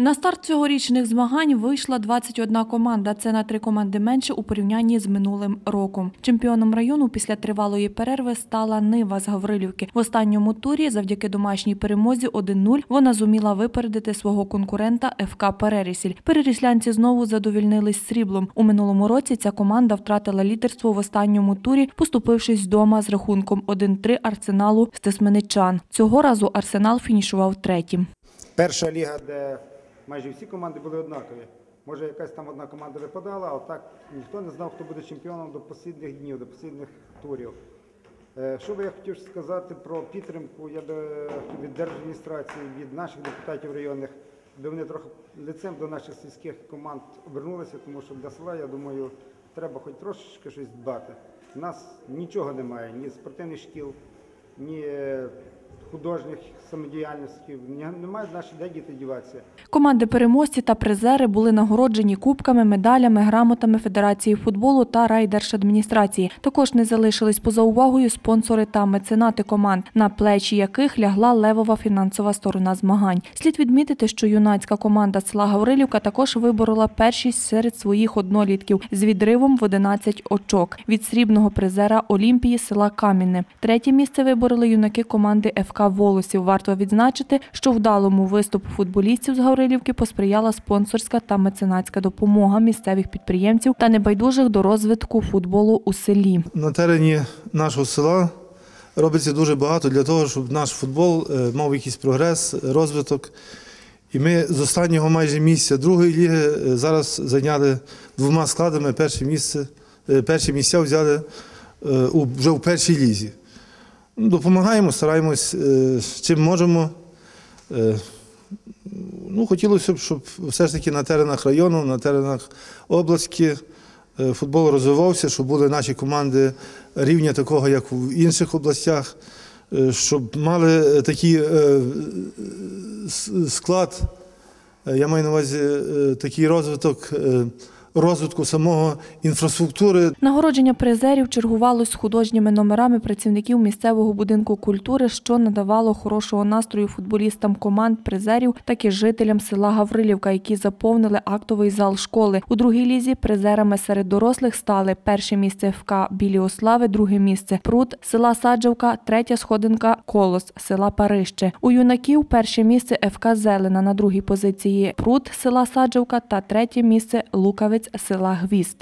На старт цьогорічних змагань вийшла 21 команда. Це на три команди менше у порівнянні з минулим роком. Чемпіоном району після тривалої перерви стала Нива з Гаврилівки. В останньому турі, завдяки домашній перемозі 1-0, вона зуміла випередити свого конкурента ФК Перерісіль. Переріслянці знову задовільнились сріблом. У минулому році ця команда втратила лідерство в останньому турі, поступившись вдома з рахунком 1-3 арсеналу стесменичан. Цього разу арсенал фінішував третім. Перша ліга, де майже всі команди були однакові. Може, якась там одна команда випадала, а так ніхто не знав, хто буде чемпіоном до останніх днів, до останніх турів. Е, Що би я хотів сказати про підтримку я від держадміністрації, від наших депутатів районних, де вони трохи лицем до наших сільських команд обернулися, тому що для села, я думаю, треба хоч трошечки щось дбати. У нас нічого немає, ні спортивних шкіл, ні е, художніх самодіяльності, немає наші де діти діватися. Команди переможці та призери були нагороджені кубками, медалями, грамотами Федерації футболу та райдержадміністрації. Також не залишились поза увагою спонсори та меценати команд, на плечі яких лягла левова фінансова сторона змагань. Слід відмітити, що юнацька команда села Гаврилівка також виборола першість серед своїх однолітків з відривом в 11 очок від срібного призера Олімпії села Кам'яне. Третє місце вибороли юнаки команди ФК Волосів. Варто відзначити, що вдалому виступу футболістів з Гаврилівки посприяла спонсорська та меценатська допомога місцевих підприємців та небайдужих до розвитку футболу у селі. На терені нашого села робиться дуже багато для того, щоб наш футбол е, мав якийсь прогрес, розвиток. І ми з останнього майже місця другої ліги е, зараз зайняли двома складами перше місце, е, перші місця взяли вже в першій лізі. Допомагаємо, стараємось, е, чим можемо. Е, Ну, хотілося б, щоб все ж таки на теренах району, на теренах області е, футбол розвивався, щоб були наші команди рівня такого, як в інших областях, щоб мали такий склад, я маю на увазі такий розвиток розвитку самого інфраструктури, Нагородження призерів чергувалось з художніми номерами працівників місцевого будинку культури, що надавало хорошого настрою футболістам команд призерів, так і жителям села Гаврилівка, які заповнили актовий зал школи. У другій лізі призерами серед дорослих стали перше місце ФК Біліослави, друге місце Пруд села Саджавка, третя сходинка Колос села Парище. У юнаків перше місце ФК Зелена на другій позиції Пруд села Саджавка та третє місце Лукавець села Гвіст.